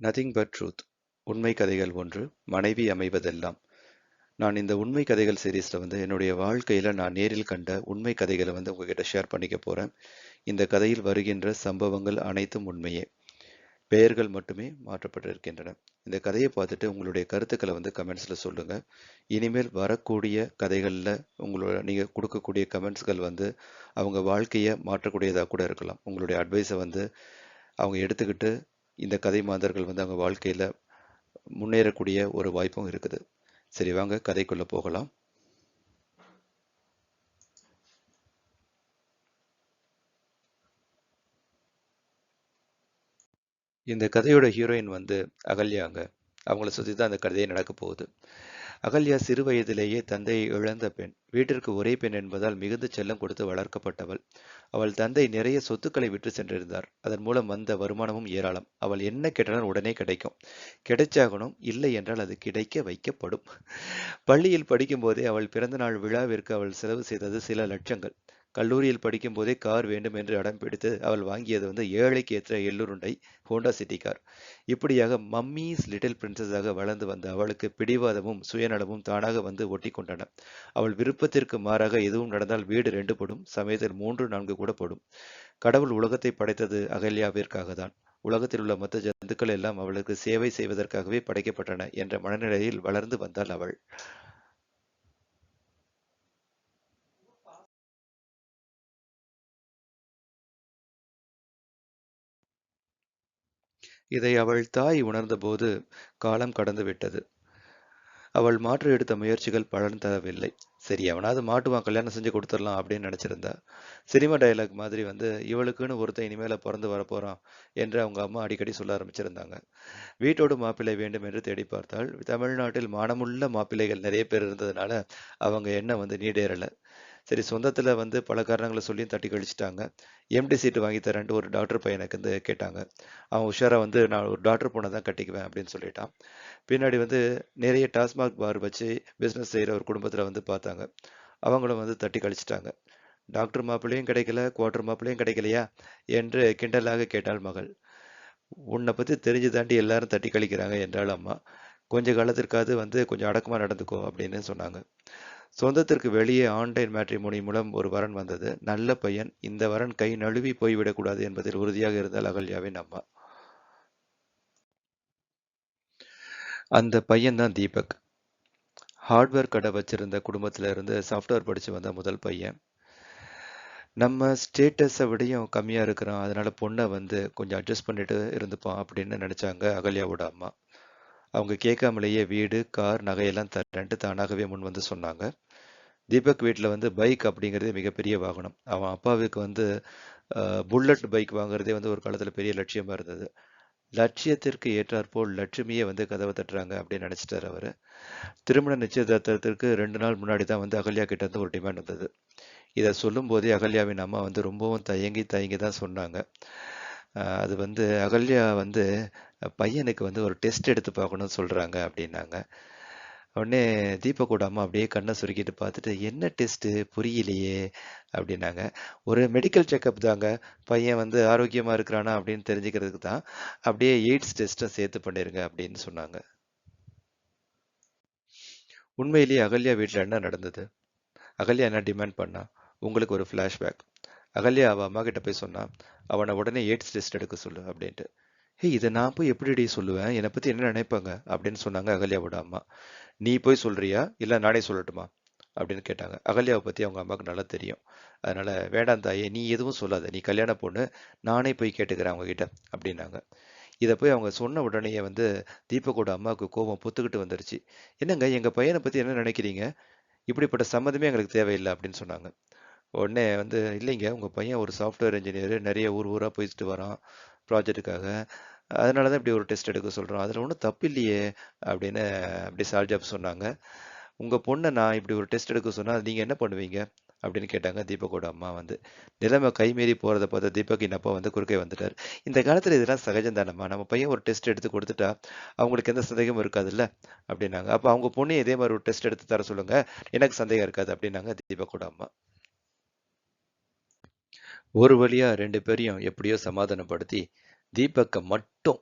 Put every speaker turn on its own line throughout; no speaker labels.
Nothing but truth உண்மை கதைகள் ஒன்று மனைவி அமைவதெல்லாம். நான் இந்த உண்மை கதைகள் சீரீஸில் வந்து என்னுடைய வாழ்க்கையில் நான் நேரில் கண்ட உண்மை கதைகளை வந்து உங்ககிட்ட ஷேர் பண்ணிக்க போகிறேன் இந்த கதையில் வருகின்ற சம்பவங்கள் அனைத்தும் உண்மையே. பெயர்கள் மட்டுமே மாற்றப்பட்டிருக்கின்றன. இந்த கதையை பார்த்துட்டு உங்களுடைய கருத்துக்களை வந்து கமெண்ட்ஸில் சொல்லுங்கள் இனிமேல் வரக்கூடிய கதைகளில் உங்களோட நீங்கள் கொடுக்கக்கூடிய கமெண்ட்ஸ்கள் வந்து அவங்க வாழ்க்கையை மாற்றக்கூடியதாக கூட இருக்கலாம். உங்களுடைய அட்வைஸை வந்து அவங்க எடுத்துக்கிட்டு இந்த கதை மாந்தர்கள் வந்து அவங்க வாழ்க்கையில் முன்னேறக்கூடிய ஒரு வாய்ப்பும் இருக்குது. சரி வாங்க கதைக்குள்ளே போகலாம். இந்த கதையோட ஹீரோயின் வந்து அகல்யாங்க அவங்கள சுற்றி தான் அந்த கதையே நடக்க போகுது. அகல்யா சிறு வயதிலேயே தந்தையை இழந்த பெண். வீட்டிற்கு ஒரே பெண் என்பதால் மிகுந்த செல்லம் கொடுத்து வளர்க்கப்பட்டவள். அவள் தந்தை நிறைய சொத்துக்களை விற்று சென்றிருந்தார். அதன் மூலம் வந்த வருமானமும் ஏராளம். அவள் என்ன கேட்டாலும் உடனே கிடைக்கும். கிடைச்சாகணும் இல்லை என்றால் அது கிடைக்க வைக்கப்படும். பள்ளியில் படிக்கும் போதே அவள் பிறந்தநாள் விழாவிற்கு அவள் செலவு செய்தது சில லட்சங்கள். கல்லூரியில் படிக்கும் போதே கார் வேண்டும் என்று அடம் பிடித்து அவள் வாங்கியது வந்து ஏழைக்கு ஏற்ற எள்ளுருண்டை ஹோண்டா சிட்டி கார். இப்படியாக மம்மீஸ் லிட்டில் பிரின்சஸாக வளர்ந்து வந்த அவளுக்கு பிடிவாதமும் சுயநலமும் தானாக வந்து ஒட்டி கொண்டன அவள் விருப்பத்திற்கு மாறாக எதுவும் நடந்தால் வீடு ரெண்டு படும் சமயத்தில் மூன்று நான்கு கூட படும். கடவுள் உலகத்தை படைத்தது அகல்யாவிற்காக தான் உலகத்தில் உள்ள மொத்த ஜந்துக்கள் எல்லாம் அவளுக்கு சேவை செய்வதற்காகவே படைக்கப்பட்டன என்ற மனநிலையில் வளர்ந்து வந்தாள் அவள். இதை அவள் தாய் உணர்ந்தபோது காலம் கடந்து விட்டது அவள் மாற்று எடுத்த முயற்சிகள் பலன் தரவில்லை சரி அவனாவது மாட்டுவான் கல்யாணம் செஞ்சு கொடுத்துடலாம் அப்படின்னு நினைச்சிருந்தா. சினிமா டைலாக் மாதிரி வந்து இவளுக்குன்னு ஒருத்தன் இனிமேல பிறந்து வரப்போறான் என்று அவங்க அம்மா அடிக்கடி சொல்ல ஆரம்பிச்சிருந்தாங்க. வீட்டோடு மாப்பிள்ளை வேண்டும் என்று தேடி பார்த்தால் தமிழ்நாட்டில் மானமுள்ள மாப்பிள்ளைகள் நிறைய பேர் இருந்ததுனால அவங்க எண்ணம் வந்து நீடேறலை. சரி சொந்தத்தில் வந்து பல காரணங்களை சொல்லியும் தட்டி கழிச்சிட்டாங்க. எம்டி சீட்டு வாங்கி தரேன்ட்டு ஒரு டாக்டர் பையனுக்கு வந்து கேட்டாங்க. அவன் உஷாராக வந்து நான் ஒரு டாக்டர் பொண்ணை தான் கட்டிக்குவேன் அப்படின்னு சொல்லிட்டான். பின்னாடி வந்து நிறைய டாஸ்மாக் பார் வச்சு பிஸ்னஸ் செய்கிற ஒரு குடும்பத்தில் வந்து பார்த்தாங்க. அவங்களும் வந்து தட்டி கழிச்சிட்டாங்க. டாக்டர் மாப்பிள்ளையும் கிடைக்கல குவார்டர் மாப்பிள்ளையும் கிடைக்கலையா? என்று கிண்டலாக கேட்டாள் மகள். உன்னை பற்றி தெரிஞ்சு தாண்டி எல்லாரும் தட்டி கழிக்கிறாங்க என்றாள் அம்மா. கொஞ்ச காலத்திற்காவது வந்து கொஞ்சம் அடக்கமாக நடந்துக்கோ அப்படின்னு சொன்னாங்க. சொந்தத்திற்கு வெளியே ஆன்லைன் மேட்ரிமோனி மூலம் ஒரு வரன் வந்தது. நல்ல பையன். இந்த வரன் கை நழுவி போய்விடக்கூடாது என்பதில் உறுதியாக இருந்தால் அகல்யாவின் அம்மா. அந்த பையன் தான் தீபக். ஹார்ட்வேர் கடை வச்சிருந்த குடும்பத்தில் இருந்து சாஃப்ட்வேர் படித்து வந்த முதல் பையன். நம்ம ஸ்டேட்டஸை விடையும் கம்மியாக இருக்கிறான். அதனால் பொண்ணை வந்து கொஞ்சம் அட்ஜஸ்ட் பண்ணிட்டு இருந்துப்பான் அப்படின்னு நினச்சாங்க அகல்யாவோட அம்மா. அவங்க கேட்காமலேயே வீடு கார் நகையெல்லாம் தரேன்ட்டு தானாகவே முன் வந்து சொன்னாங்க. தீபக் வீட்டில் வந்து பைக் அப்படிங்கிறது மிகப்பெரிய வாகனம். அவன் அப்பாவுக்கு வந்து புல்லட் பைக் வாங்குறதே வந்து ஒரு காலத்தில் பெரிய லட்சியமாக இருந்தது. லட்சியத்திற்கு ஏற்றாற்போல் லட்சுமியே வந்து கதவை தட்டுறாங்க அப்படின்னு நினச்சிட்டார் அவர். திருமண நிச்சயதார்த்தத்திற்கு ரெண்டு நாள் முன்னாடி தான் வந்து அகல்யா கிட்ட இருந்து ஒரு டிமாண்ட் வந்தது. இதை சொல்லும் போதே அகல்யாவின் அம்மா வந்து ரொம்பவும் தயங்கி தயங்கி தான் சொன்னாங்க. அது வந்து அகல்யா வந்து பையனுக்கு வந்து ஒரு டெஸ்ட் எடுத்து பார்க்கணும்னு சொல்கிறாங்க அப்படின்னாங்க. உடனே தீபக் கூடாமல் அப்படியே கண்ணை சுருக்கிட்டு பார்த்துட்டு என்ன டெஸ்ட்டு? புரியலையே அப்படின்னாங்க. ஒரு மெடிக்கல் செக்கப் தாங்க. பையன் வந்து ஆரோக்கியமாக இருக்கிறானா அப்படின்னு தெரிஞ்சுக்கிறதுக்கு தான் அப்படியே எய்ட்ஸ் டெஸ்ட்டை சேர்த்து பண்ணிடுங்க அப்படின்னு சொன்னாங்க. உண்மையிலேயே அகல்யா வீட்டில் என்ன நடந்தது? அகல்யா என்ன டிமாண்ட் பண்ணா? உங்களுக்கு ஒரு ஃப்ளாஷ்பேக் அகல்யா அவள் அம்மா கிட்ட போய் சொன்னான் அவனை உடனே எய்ட்ஸ் டெஸ்ட் எடுக்க சொல்லு அப்படின்ட்டு. ஹே இதை நான் போய் எப்படி சொல்லுவேன்? என்னை பற்றி என்ன நினைப்பாங்க? அப்படின்னு சொன்னாங்க அகல்யாவோட அம்மா. நீ போய் சொல்றியா? இல்லை நானே சொல்லட்டுமா? அப்படின்னு கேட்டாங்க. அகல்யாவை பற்றி அவங்க அம்மாவுக்கு நல்லா தெரியும். அதனால வேண்டாம் தாயே நீ எதுவும் சொல்லாத. நீ கல்யாண பொண்ணு நானே போய் கேட்டுக்கிறேன் அவங்க கிட்ட அப்படின்னாங்க. இதை போய் அவங்க சொன்ன உடனே வந்து தீபக்கோட அம்மாவுக்கு கோபம் பொத்துக்கிட்டு வந்துருச்சு. என்னங்க எங்கள் பையனை பற்றி என்ன நினைக்கிறீங்க? இப்படிப்பட்ட சம்மதமே எங்களுக்கு தேவையில்லை அப்படின்னு சொன்னாங்க. உடனே வந்து இல்லைங்க உங்கள் பையன் ஒரு சாஃப்ட்வேர் இன்ஜினியர் நிறைய ஊர் ஊராக போயிட்டு வரான் ப்ராஜெக்ட்டுக்காக அதனால தான் இப்படி ஒரு டெஸ்ட் எடுக்க சொல்கிறோம் அதில் ஒன்றும் தப்பு இல்லையே அப்படின்னு அப்படி சால்ஜாப் சொன்னாங்க. உங்கள் பொண்ணை நான் இப்படி ஒரு டெஸ்ட் எடுக்க சொன்னால் நீங்கள் என்ன பண்ணுவீங்க? அப்படின்னு கேட்டாங்க தீபக்கோட அம்மா வந்து. நிலைமை கைமீறி போகிறத பார்த்த தீபக் அப்பா வந்து குறுக்கே வந்துட்டார். இந்த காலத்தில் இதெல்லாம் சகஜம் தானம்மா. நம்ம பையன் ஒரு டெஸ்ட் எடுத்து கொடுத்துட்டா அவங்களுக்கு எந்த சந்தேகமும் இருக்காதுல்ல? அப்படின்னாங்க. அப்போ அவங்க பொண்ணு இதே மாதிரி ஒரு டெஸ்ட் எடுத்து தர சொல்லுங்க. எனக்கு சந்தேகம் இருக்காது அப்படின்னாங்க தீபக்கோட அம்மா. ஒரு வழியாக ரெண்டு பேரையும் எப்படியோ சமாதானப்படுத்தி தீபக்கை மட்டும்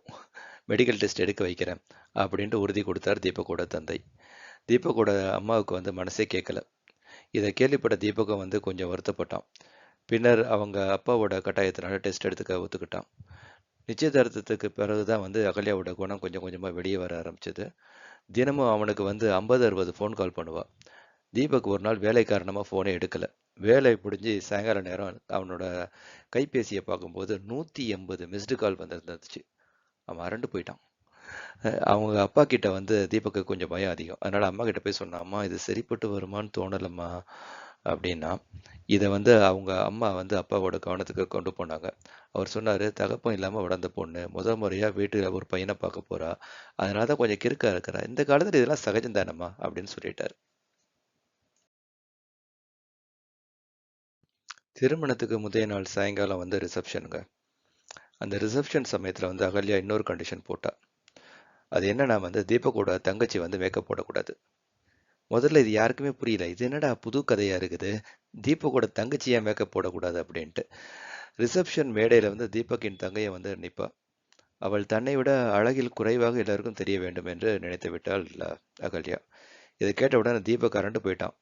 மெடிக்கல் டெஸ்ட் எடுக்க வைக்கிறேன் அப்படின்ட்டு உறுதி கொடுத்தார் தீபக்கோட தந்தை. தீபக்கோட அம்மாவுக்கு வந்து மனசே கேட்கல. இதை கேள்விப்பட்ட தீபகம் வந்து கொஞ்சம் வருத்தப்பட்டான். பின்னர் அவங்க அப்பாவோட கட்டாயத்தினால டெஸ்ட் எடுத்துக்க ஒத்துக்கிட்டான். நிச்சயதார்த்தத்துக்கு பிறகுதான் வந்து அகல்யாவோட குணம் கொஞ்சம் கொஞ்சமாக வெளியே வர ஆரம்பிச்சது. தினமும் அவனுக்கு வந்து ஐம்பது அறுபது ஃபோன் கால் பண்ணுவாள் தீபக் ஒரு நாள் வேலை காரணமாக ஃபோனே எடுக்கலை. வேலை முடிஞ்சு சாயங்கால நேரம் அவனோட கைபேசியை பார்க்கும்போது நூத்தி எண்பது மிஸ்டு கால் வந்துருந்துச்சு. அவன் அரண்டு போயிட்டான். அவங்க அப்பா கிட்ட வந்து தீபக்கு கொஞ்சம் பயம் அதிகம். அதனால அம்மா கிட்ட போய் சொன்னான் அம்மா இது சரிப்பட்டு வருமான்னு தோணலம்மா. அப்படின்னா இதை வந்து அவங்க அம்மா வந்து அப்பாவோட கவனத்துக்கு கொண்டு போனாங்க. அவர் சொன்னார் தகப்பம் இல்லாம வளர்ந்த பொண்ணு முத முறையா வீட்டில் ஒரு பையனை பார்க்க போறா. அதனால தான் கொஞ்சம் கிறுக்கா இருக்கிறா. இந்த காலத்துல இதெல்லாம் சகஜம் தானம்மா அப்படின்னு சொல்லிட்டாரு. திருமணத்துக்கு முந்தைய நாள் சாயங்காலம் வந்து ரிசப்ஷனுங்க அந்த ரிசப்ஷன் சமயத்துல வந்து அகல்யா இன்னொரு கண்டிஷன் போட்டா. அது என்னன்னா வந்து தீபக்கோட தங்கச்சி வந்து மேக்கப் போடக்கூடாது. முதல்ல இது யாருக்குமே புரியல. இது என்னடா புது கதையா இருக்குது? தீபக்கோட தங்கச்சி ஏன் மேக்கப் போடக்கூடாது அப்படின்ட்டு. ரிசப்ஷன் மேடையில வந்து தீபக்கின் தங்கையை வந்து நிற்பா அவள் தன்னை விட அழகில் குறைவாக எல்லாருக்கும் தெரிய வேண்டும் என்று நினைத்து விட்டாள் அகல்யா. இதை கேட்ட உடனே தீபக் அரண்டு போயிட்டான்.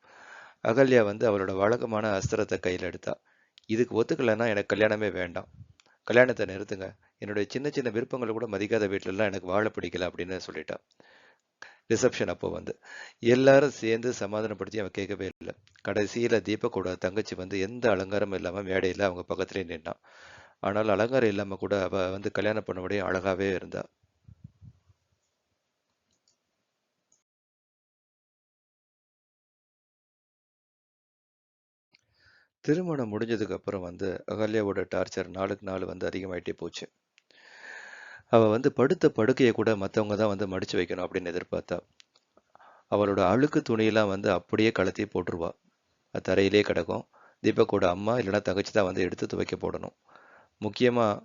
அகல்யா வந்து அவளோட வழக்கமான அஸ்திரத்தை கையில் எடுத்தா. இதுக்கு ஒத்துக்கலைன்னா எனக்கு கல்யாணமே வேண்டாம். கல்யாணத்தை நிறுத்துங்க. என்னுடைய சின்ன சின்ன விருப்பங்களை கூட மதிக்காத வீட்டிலலாம் எனக்கு வாழ பிடிக்கல அப்படின்னு சொல்லிட்டா. ரிசப்ஷன் அப்போ வந்து. எல்லாரும் சேர்ந்து சமாதானப்படுத்தி அவன் கேட்கவே இல்லை. கடைசியில் தீபக்கோட தங்கச்சி வந்து எந்த அலங்காரமும் இல்லாமல் மேடையில் அவங்க பக்கத்துலேயே நின்னான் ஆனால் அலங்காரம் இல்லாமல் கூட அவள் வந்து கல்யாணம் பண்ணபடியும் அழகாகவே இருந்தாள் திருமணம் முடிஞ்சதுக்கு அப்புறம் வந்து அகல்யாவோட டார்ச்சர் நாளுக்கு நாள் வந்து அதிகமாயிட்டே போச்சு. அவ வந்து படுத்த படுக்கையை கூட மற்றவங்க தான் வந்து மடிச்சு வைக்கணும் அப்படின்னு எதிர்பார்த்தா. அவளோட அழுக்கு துணியெல்லாம் வந்து அப்படியே கழட்டி போட்டுருவா. அது தரையிலே கிடக்கும். தீபக்கோட அம்மா இல்லைன்னா தங்கச்சி தான் வந்து எடுத்து துவைக்க போடணும். முக்கியமாக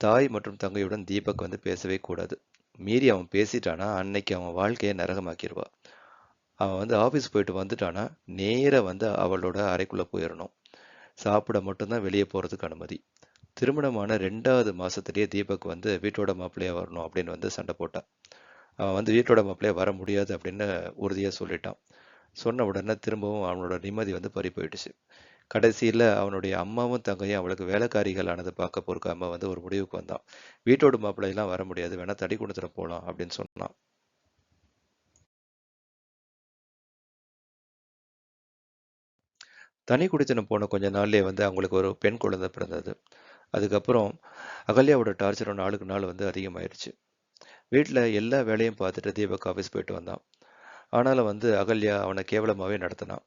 தாய் மற்றும் தங்கையுடன் தீபக் வந்து பேசவே கூடாது. மீறி அவன் பேசிட்டானா அன்னைக்கு அவன் வாழ்க்கையை நரகமாக்கிடுவா. அவன் வந்து ஆஃபீஸ் போயிட்டு வந்துட்டானா நேராக வந்து அவளோட அறைக்குள்ளே போயிடணும் சாப்பிட மட்டும்தான் வெளியே போகிறதுக்கு அனுமதி. திருமணமான ரெண்டாவது மாதத்துலேயே தீபக் வந்து வீட்டோட மாப்பிள்ளையா வரணும் அப்படின்னு வந்து சண்டை போட்டான். அவன் வந்து வீட்டோட மாப்பிள்ளையா வர முடியாது அப்படின்னு உறுதியாக சொல்லிட்டான். சொன்ன உடனே திரும்பவும் அவனோட நிம்மதி வந்து பறி போயிடுச்சு. கடைசியில் அவனுடைய அம்மாவும் தங்கையும் அவளுக்கு வேலைக்காரிகள் ஆனதை பார்க்க பொறுக்காம வந்து ஒரு முடிவுக்கு வந்தான். வீட்டோட மாப்பிள்ளையெல்லாம் வர முடியாது வேணா தடி கொடுத்துட போகலாம் அப்படின்னு சொன்னான். தனி குடித்தனம் போன கொஞ்ச நாள்லயே வந்து அவங்களுக்கு ஒரு பெண் குழந்தை பிறந்தது. அதுக்கப்புறம் அகல்யாவோட டார்ச்சரும் நாளுக்கு நாள் வந்து அதிகமாயிருச்சு. வீட்டில் எல்லா வேலையும் பார்த்துட்டு தீபக் ஆஃபீஸ் போயிட்டு வந்தான். ஆனாலும் வந்து அகல்யா அவனை கேவலமாவே நடத்தினான்.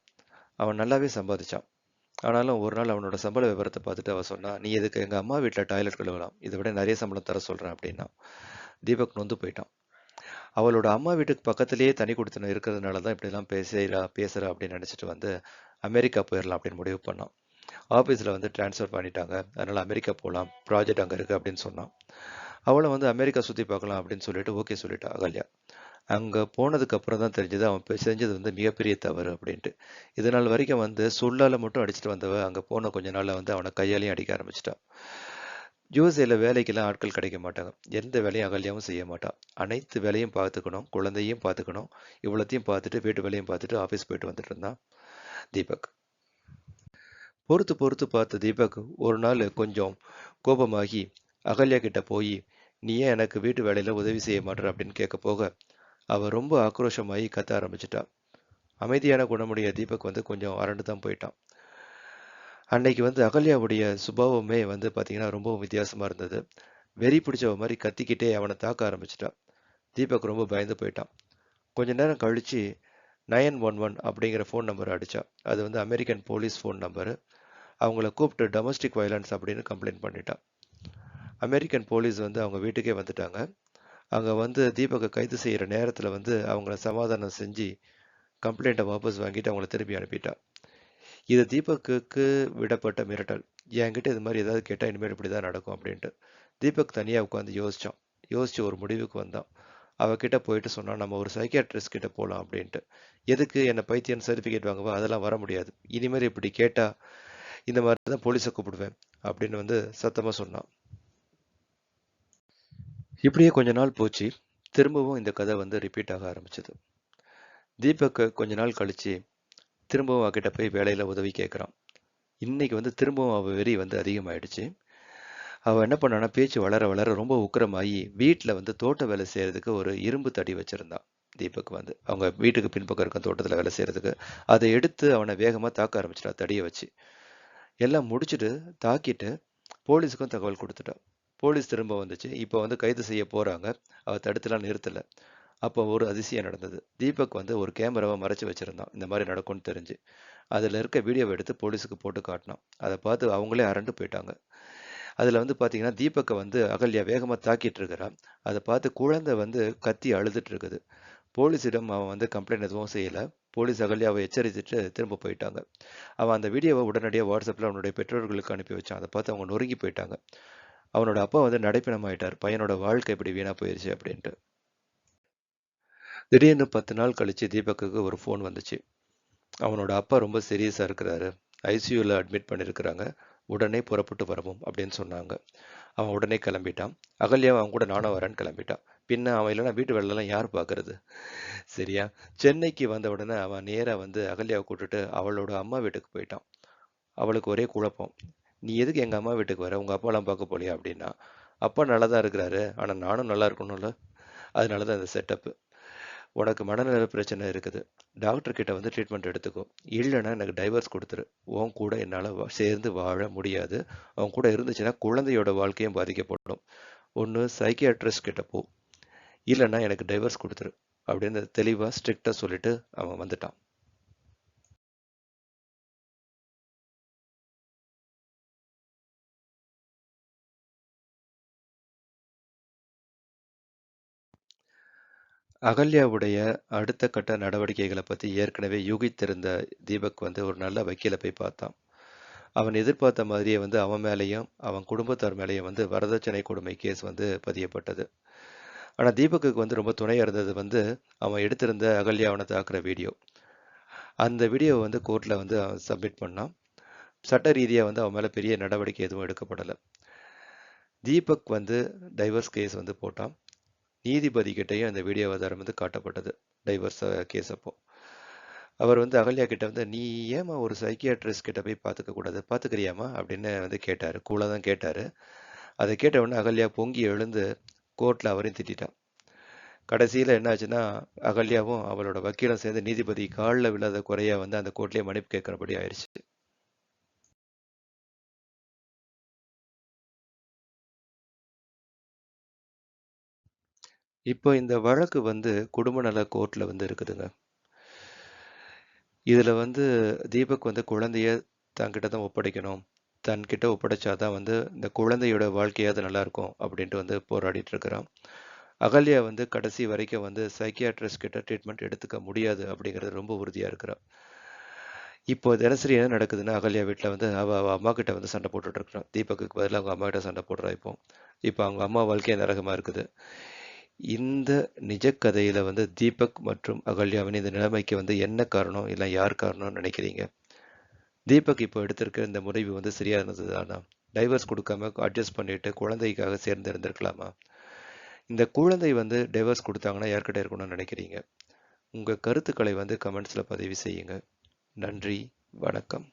அவன் நல்லாவே சம்பாதிச்சான். ஆனாலும் ஒரு நாள் அவனோட சம்பள விவரத்தை பார்த்துட்டு அவ சொன்னா நீ எதுக்கு எங்க அம்மா வீட்டில் டாய்லெட் கழுவலாம். இதை விட நிறைய சம்பளம் தர சொல்றேன் அப்படின்னா. தீபக் நொந்து போயிட்டான். அவளோட அம்மா வீட்டுக்கு பக்கத்திலேயே தனி கொடுத்தனம் இருக்கிறதுனால தான் இப்படிலாம் பேசுறா பேசுறா அப்படின்னு நினச்சிட்டு வந்து அமெரிக்கா போயிடலாம் அப்படின்னு முடிவு பண்ணான் ஆஃபீஸில் வந்து ட்ரான்ஸ்ஃபர் பண்ணிட்டாங்க. அதனால் அமெரிக்கா போகலாம் ப்ராஜெக்ட் அங்கே இருக்கு அப்படின்னு சொன்னான் அவளும் வந்து அமெரிக்கா சுற்றி பார்க்கலாம் அப்படின்னு சொல்லிட்டு ஓகே சொல்லிட்டா அகல்யா. அங்கே போனதுக்கப்புறம் தான் தெரிஞ்சது அவன் செஞ்சது வந்து மிகப்பெரிய தவறு அப்படின்ட்டு. இது நாள் வரைக்கும் வந்து சொல்லால மட்டும் அடிச்சுட்டு வந்தவ அங்கே போன கொஞ்ச நாளில் வந்து அவனை கையாலையும் அடிக்க ஆரம்பிச்சிட்டான் யூஎஸ்ஏல வேலைக்கெல்லாம் ஆட்கள் கிடைக்க மாட்டாங்க. எந்த வேலையும் அகல்யாவும் செய்ய மாட்டான் அனைத்து வேலையும் பார்த்துக்கணும். குழந்தையும் பார்த்துக்கணும். இவ்வளோத்தையும் பார்த்துட்டு வீட்டு வேலையும் பார்த்துட்டு ஆஃபீஸ் போயிட்டு வந்துட்டு இருந்தான். தீபக். பொறுத்து பொறுத்து பார்த்த தீபக் ஒரு நாள் கொஞ்சம் கோபமாகி அகல்யா கிட்ட போய் நீ ஏன் எனக்கு வீட்டு வேலையில உதவி செய்ய மாட்டேற? அப்படின்னு கேட்க போக அவ ரொம்ப ஆக்ரோஷமாகி கத்த ஆரம்பிச்சிட்டா. அமைதியான குணமுடைய தீபக் வந்து கொஞ்சம் அரண்டு தான் போயிட்டான். அன்னைக்கு வந்து அகல்யாவுடைய சுபாவமே வந்து பாத்தீங்கன்னா ரொம்ப வித்தியாசமா இருந்தது. வெறி பிடிச்சவ மாதிரி கத்திக்கிட்டே அவனை தாக்க ஆரம்பிச்சிட்டான் தீபக் ரொம்ப பயந்து போயிட்டான். கொஞ்ச நேரம் கழிச்சு நயன் ஒன் ஒன் அப்படிங்கிற ஃபோன் நம்பர் அடித்தா அது வந்து அமெரிக்கன் போலீஸ் ஃபோன் நம்பரு அவங்கள கூப்பிட்டு டொமஸ்டிக் வயலன்ஸ் அப்படின்னு கம்ப்ளைண்ட் பண்ணிட்டான் அமெரிக்கன் போலீஸ் வந்து அவங்க வீட்டுக்கே வந்துட்டாங்க. அங்கே வந்து தீபகை கைது செய்கிற நேரத்தில் வந்து அவங்கள சமாதானம் செஞ்சு கம்ப்ளைண்ட்டை வாபஸ் வாங்கிட்டு அவங்கள திருப்பி அனுப்பிட்டா. இது தீபக்குக்கு விடப்பட்ட மிரட்டல். என்கிட்ட இது மாதிரி ஏதாவது கேட்டால் இனிமேல் இப்படி தான் நடக்கும் அப்படின்ட்டு தீபக் தனியாக உட்காந்து யோசித்தான் யோசித்து ஒரு முடிவுக்கு வந்தான். அவகிட்ட போயிட்டு சொன்னால் நம்ம ஒரு சைக்கியாட்ரிஸ்ட் கிட்ட போகலாம் அப்படின்ட்டு. எதுக்கு என்ன பைத்தியம் சர்டிஃபிகேட் வாங்கவா? அதெல்லாம் வர முடியாது. இனிமேல் இப்படி கேட்டால் இந்த மாதிரி தான் போலீஸை கூப்பிடுவேன் அப்படின்னு வந்து சத்தமாக சொன்னான். இப்படியே கொஞ்ச நாள் போச்சு. திரும்பவும் இந்த கதை வந்து ரிப்பீட் ஆக ஆரம்பிச்சது. தீபக் கொஞ்ச நாள் கழிச்சு திரும்பவும் அவகிட்ட போய் வேலையில் உதவி கேட்குறான் இன்னைக்கு வந்து திரும்பவும் அவ வெறி வந்து அதிகமாயிடுச்சு. அவள் என்ன பண்ணான்னா பேச்சு வளர வளர ரொம்ப உக்கிரமாயி வீட்டில் வந்து தோட்ட வேலை செய்கிறதுக்கு ஒரு இரும்பு தடி வச்சுருந்தான் தீபக் வந்து. அவங்க வீட்டுக்கு பின்பக்கம் இருக்க தோட்டத்தில் வேலை செய்யறதுக்கு. அதை எடுத்து அவனை வேகமாக தாக்க ஆரம்பிச்சிட்டா தடியை வச்சு. எல்லாம் முடிச்சுட்டு தாக்கிட்டு போலீஸுக்கும் தகவல் கொடுத்துட்டா. போலீஸ் திரும்ப வந்துச்சு. இப்போ வந்து கைது செய்ய போகிறாங்க அவள் தடுத்துலாம் நிறுத்தலை. அப்போ ஒரு அதிசயம் நடந்தது. தீபக் வந்து ஒரு கேமராவை மறைச்சு வச்சுருந்தான். இந்த மாதிரி நடக்கும்னு தெரிஞ்சு. அதில் இருக்க வீடியோவை எடுத்து போலீஸுக்கு போட்டு காட்டினான். அதை பார்த்து அவங்களே அரண்டு போயிட்டாங்க. அதில் வந்து பார்த்தீங்கன்னா தீபக்கை வந்து அகல்யா வேகமாக தாக்கிட்டு இருக்கிறான் அதை பார்த்து குழந்தை வந்து கத்தி அழுதுட்டு இருக்குது போலீஸிடம் அவன் வந்து கம்ப்ளைண்ட் எதுவும் செய்யலை. போலீஸ் அகல்யாவை எச்சரித்துட்டு திரும்ப போயிட்டாங்க. அவன் அந்த வீடியோவை உடனடியாக வாட்ஸ்அப்பில் அவனுடைய பெற்றோர்களுக்கு அனுப்பி வச்சான். அதை பார்த்து அவங்க நொறுங்கி போயிட்டாங்க. அவனோட அப்பா வந்து நடைப்பிணம் ஆயிட்டார் பையனோட வாழ்க்கை இப்படி வீணாக போயிருச்சு அப்படின்ட்டு. திடீர்னு பத்து நாள் கழித்து தீபக்குக்கு ஒரு ஃபோன் வந்துச்சு. அவனோட அப்பா ரொம்ப சீரியஸாக இருக்கிறாரு. ஐசியூவில் அட்மிட் பண்ணியிருக்கிறாங்க உடனே புறப்பட்டு வரவும் அப்படின்னு சொன்னாங்க. அவன் உடனே கிளம்பிட்டான். அகல்யா அவன் கூட நானும் வரேன்னு கிளம்பிட்டான். பின்ன அவன் இல்லைன்னா வீட்டு வேலைலாம் யார் பார்க்கறது சரியா? சென்னைக்கு வந்த உடனே அவன் நேராக வந்து அகல்யாவை கூட்டுட்டு அவளோட அம்மா வீட்டுக்கு போயிட்டான். அவளுக்கு ஒரே குழப்பம். நீ எதுக்கு எங்கள் அம்மா வீட்டுக்கு வர? உங்கள் அப்பாலாம் பார்க்க போலியா? அப்படின்னா அப்பா நல்லா தான் இருக்கிறாரு. ஆனால் நானும் நல்லா இருக்கணும்ல. அதனால தான் இந்த செட்டப்பு உனக்கு மனநல பிரச்சனை இருக்குது. டாக்டர் கிட்ட வந்து ட்ரீட்மெண்ட் எடுத்துக்கோ. இல்லைன்னா எனக்கு டைவர்ஸ் கொடுத்துரு. உன் கூட என்னால் சேர்ந்து வாழ முடியாது. அவன் கூட இருந்துச்சுன்னா குழந்தையோட வாழ்க்கையும் பாதிக்கப்படும். ஒன்று சைக்கியாட்ரிஸ்ட் கிட்ட போ. இல்லைன்னா எனக்கு டைவர்ஸ் கொடுத்துரு. அப்படின்னு தெளிவாக ஸ்ட்ரிக்டாக சொல்லிட்டு அவன் வந்துட்டான். அகல்யாவுடைய அடுத்த கட்ட நடவடிக்கைகளை பற்றி ஏற்கனவே யூகித்திருந்த தீபக் வந்து ஒரு நல்ல வக்கீலை போய் பார்த்தான். அவன் எதிர்பார்த்த மாதிரியே வந்து அவன் மேலேயும் அவன் குடும்பத்தார் மேலேயும் வந்து வரதட்சணை கொடுமை கேஸ் வந்து பதியப்பட்டது. ஆனால் தீபக்குக்கு வந்து ரொம்ப துணையாக இருந்தது வந்து அவன் எடுத்திருந்த அகல்யாவனை தாக்குற வீடியோ. அந்த வீடியோவை வந்து கோர்ட்டில் வந்து அவன் சப்மிட் பண்ணான். சட்ட ரீதியாக வந்து அவன் மேலே பெரிய நடவடிக்கை எதுவும் எடுக்கப்படலை. தீபக் வந்து டைவர்ஸ் கேஸ் வந்து போட்டான். நீதிபதி கிட்டையும் அந்த வீடியோ வந்து காட்டப்பட்டது. டைவர்ஸ் கேஸ் அப்போ. அவர் வந்து அகல்யா கிட்ட வந்து நீ ஏமா ஒரு சைக்கியாட்ரிஸ்ட் கிட்ட போய் பார்த்துக்க கூடாது? பார்த்துக்கிறியாமா அப்படின்னு வந்து கேட்டார். கூலாக தான் கேட்டார். அதை கேட்ட உடனே அகல்யா பொங்கி எழுந்து கோர்ட்டில் அவரையும் திட்டான் கடைசியில் என்ன ஆச்சுன்னா அகல்யாவும் அவளோட வக்கீலும் சேர்ந்து நீதிபதி காலில் விழாத குறையாக வந்து அந்த கோர்ட்லேயே மன்னிப்பு கேட்குறபடி ஆயிடுச்சு இப்போ இந்த வழக்கு வந்து குடும்ப நல கோர்ட்ல வந்து இருக்குதுங்க. இதுல வந்து தீபக் வந்து குழந்தைய தன்கிட்ட தான் ஒப்படைக்கணும். தன்கிட்ட ஒப்படைச்சாதான் வந்து இந்த குழந்தையோட வாழ்க்கையாவது நல்லாயிருக்கும் அப்படின்ட்டு வந்து போராடிட்டு இருக்கிறான். அகல்யா வந்து கடைசி வரைக்கும் வந்து சைக்கியாட்ரிஸ்ட் கிட்ட ட்ரீட்மெண்ட் எடுத்துக்க முடியாது அப்படிங்கிறது ரொம்ப உறுதியா இருக்கிறான் இப்போ தினசரி என்ன நடக்குதுன்னா அகல்யா வீட்டில் வந்து அவ அவ அம்மா கிட்ட வந்து சண்டை போட்டுட்டு இருக்கிறான். தீபக்கு பதிலாக அவங்க அம்மா கிட்ட சண்டை போடுறா இப்போ. இப்போ அவங்க அம்மா வாழ்க்கையே நரகமா இருக்குது. இந்த நிஜக்கதையில வந்து தீபக் மற்றும் அகல்யாவின் இந்த நிலைமைக்கு வந்து என்ன காரணம் இல்லை யார் காரணம்னு நினைக்கிறீங்க? தீபக் இப்போ எடுத்திருக்கிற இந்த முடிவு வந்து சரியா இருந்தது தானா டைவர்ஸ் கொடுக்காம அட்ஜஸ்ட் பண்ணிட்டு குழந்தைக்காக சேர்ந்து இருந்திருக்கலாமா இந்த குழந்தை வந்து டைவர்ஸ் கொடுத்தாங்கன்னா யார்கிட்ட இருக்கணும்னு நினைக்கிறீங்க? உங்க கருத்துக்களை வந்து கமெண்ட்ஸ்ல பதிவு செய்யுங்க. நன்றி வணக்கம்.